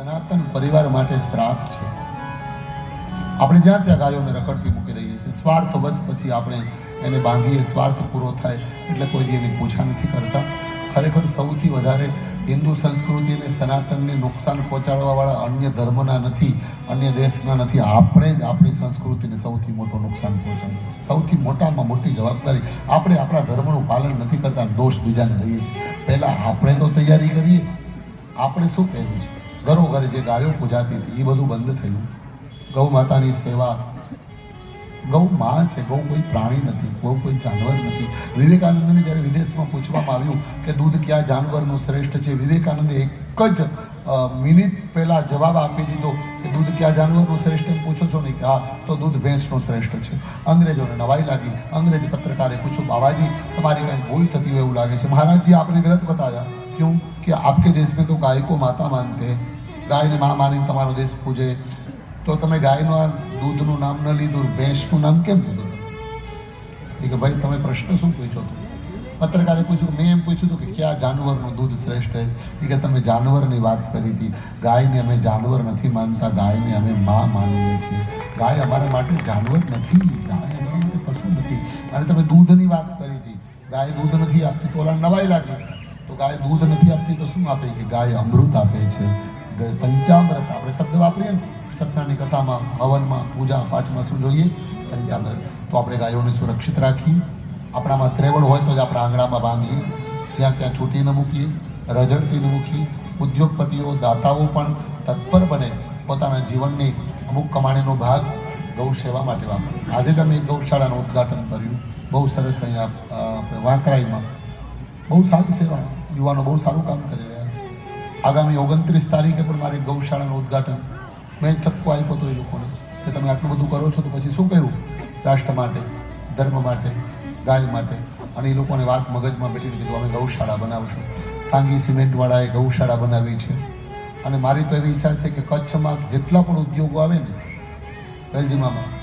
સનાતન પરિવાર માટે શ્રાપ છે. આપણે જ્યાં ત્યાં ગાયોને રખડતી મૂકી દઈએ છીએ. સ્વાર્થ વશ પછી આપણે એને બાંધીએ. સ્વાર્થ પૂરો થાય એટલે કોઈ દી એની પૂછા નથી કરતા. ખરેખર સૌથી વધારે હિન્દુ સંસ્કૃતિ અને સનાતનને નુકસાન પહોંચાડવાવાળા અન્ય ધર્મના નથી, અન્ય દેશના નથી. આપણે જ આપણી સંસ્કૃતિને સૌથી મોટું નુકસાન પહોંચાડવું છે. સૌથી મોટામાં મોટી જવાબદારી આપણે આપણા ધર્મનું પાલન નથી કરતા દોષ બીજાને લઈએ છીએ. પહેલાં આપણે તો તૈયારી કરીએ. આપણે શું કહેવું છે? ઘરો ઘરે જે ગાયો પૂજાતી હતી એ બધું બંધ થયું. ગૌ માતાની સેવા. ગૌ માં છે, ગૌ કોઈ પ્રાણી નથી, ગૌ કોઈ જાનવર નથી. વિવેકાનંદને જ્યારે વિદેશમાં પૂછવામાં આવ્યું કે દૂધ કયા જાનવરનું શ્રેષ્ઠ છે, વિવેકાનંદે એક જ મિનિટ પહેલાં જવાબ આપી દીધો કે દૂધ કયા જાનવરનું શ્રેષ્ઠ એમ પૂછો છો ને? કે હા, તો દૂધ ભેંસનું શ્રેષ્ઠ છે. અંગ્રેજોને નવાઈ લાગી. અંગ્રેજ પત્રકારે પૂછ્યું બાબાજી તમારી કંઈ ભૂલ થતી હોય એવું લાગે છે? મહારાજજી, આપને ગલત બતાવ્યા. ક્यों કે आपके देश में तो गाय को માતા માનતે ગાયને મા માની તમારો દેશ પૂજે તો તમે ગાયનું આ દૂધનું નામ ન લીધું ભેંસનું નામ કેમ લીધું કે ભાઈ તમે પ્રશ્ન શું પૂછો તો પત્રકારે પૂછ્યું મેં એમ પૂછ્યું હતું કે કયા જાનવરનું દૂધ શ્રેષ્ઠ છે કે તમે જાનવરની વાત કરી હતી ગાયને અમે જાનવર નથી માનતા ગાયને અમે મા માનીએ છીએ ગાય અમારા માટે જાનવર નથી ગાય અમારા માટે પશુ નથી અને તમે દૂધની વાત કરી હતી ગાય દૂધ નથી આપતી તો નવાઈ લાગી તો ગાય દૂધ નથી આપતી તો શું આપે કે ગાય અમૃત આપે છે? પંચામૃત આપણે શબ્દ વાપરીએ ને સત્યનારાયણની કથામાં, હવનમાં, પૂજા પાઠમાં શું જોઈએ? પંચામૃત. તો આપણે ગાયોને સુરક્ષિત રાખીએ. આપણામાં ત્રેવડ હોય તો જ આપણા આંગણામાં બાંધીએ. જ્યાં ત્યાં છૂટી ન મૂકીએ, રજડતી ન મૂકીએ. ઉદ્યોગપતિઓ, દાતાઓ પણ તત્પર બને. પોતાના જીવનની અમુક કમાણીનો ભાગ ગૌ સેવા માટે વાપરે. આજે અમે ગૌશાળાનું ઉદ્ઘાટન કર્યું. બહુ સરસ અહીંયા વાંકરાઈમાં. બહુ સારી સેવા. યુવાનો બહુ સારું કામ કરી રહ્યા છે. આગામી ઓગણત્રીસ તારીખે પણ મારે ગૌશાળાનું ઉદ્ઘાટન. મેં ઠપકો આપ્યો હતો એ લોકોને કે તમે આટલું બધું કરો છો તો પછી શું કર્યું? રાષ્ટ્ર માટે, ધર્મ માટે, ગાય માટે. અને એ લોકોને વાત મગજમાં બેઠી કીધું, અમે ગૌશાળા બનાવશું. સાંગી સિમેન્ટવાળાએ ગૌશાળા બનાવી છે. અને મારી તો એવી ઈચ્છા છે કે કચ્છમાં જેટલા પણ ઉદ્યોગો આવે ને વેલજીમામાં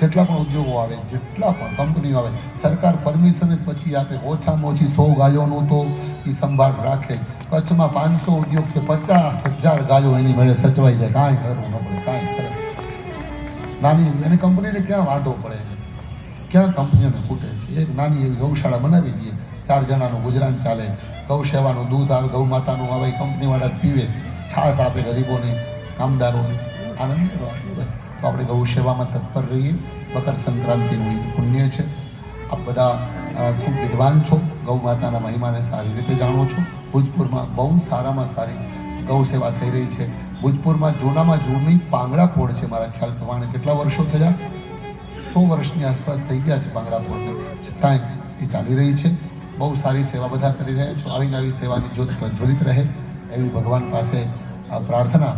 જેટલા પણ ઉદ્યોગો આવે જેટલા પણ કંપનીઓ આવે, સરકાર પરમિશન જ પછી આપે. ઓછામાં ઓછી સો ગાયોનું તો એ સંભાળ રાખે. કચ્છમાં પાંચસો ઉદ્યોગ છે, પચાસ હજાર ગાયો એની મેળે સચવાઈ જાય. કાંઈ કરવું ન પડે, કાંઈ કરે. નાની એને કંપનીને ક્યાં વાંધો પડે? ક્યાં કંપનીઓને ખૂટે છે? એક નાની એવી ગૌશાળા બનાવી દઈએ. ચાર જણાનું ગુજરાન ચાલે. ગૌ સેવાનું દૂધ આવે, ગૌ માતાનું આવે કંપનીવાળા પીવે. છાશ આપે ગરીબોને, કામદારોને. આનંદ કરવા તો આપણે ગૌ સેવામાં તત્પર રહીએ. મકર સંક્રાંતિનું એ પુણ્ય છે. આપ બધા ખૂબ વિદ્વાન છો. ગૌ માતાના મહિમાને સારી રીતે જાણો છો. ભોજપુરમાં બહુ સારામાં સારી ગૌ સેવા થઈ રહી છે. ભોજપુરમાં જૂનામાં જૂની પાંગડા પોળ છે મારા ખ્યાલ પ્રમાણે. કેટલા વર્ષો થયા? સો વર્ષની આસપાસ થઈ ગયા છે પાંગડા પોળને. છતાંય એ ચાલી રહી છે. બહુ સારી સેવા બધા કરી રહ્યા છો. આવી નવી સેવાની જ્યોત પ્રજ્વલિત રહે. એવી ભગવાન પાસે પ્રાર્થના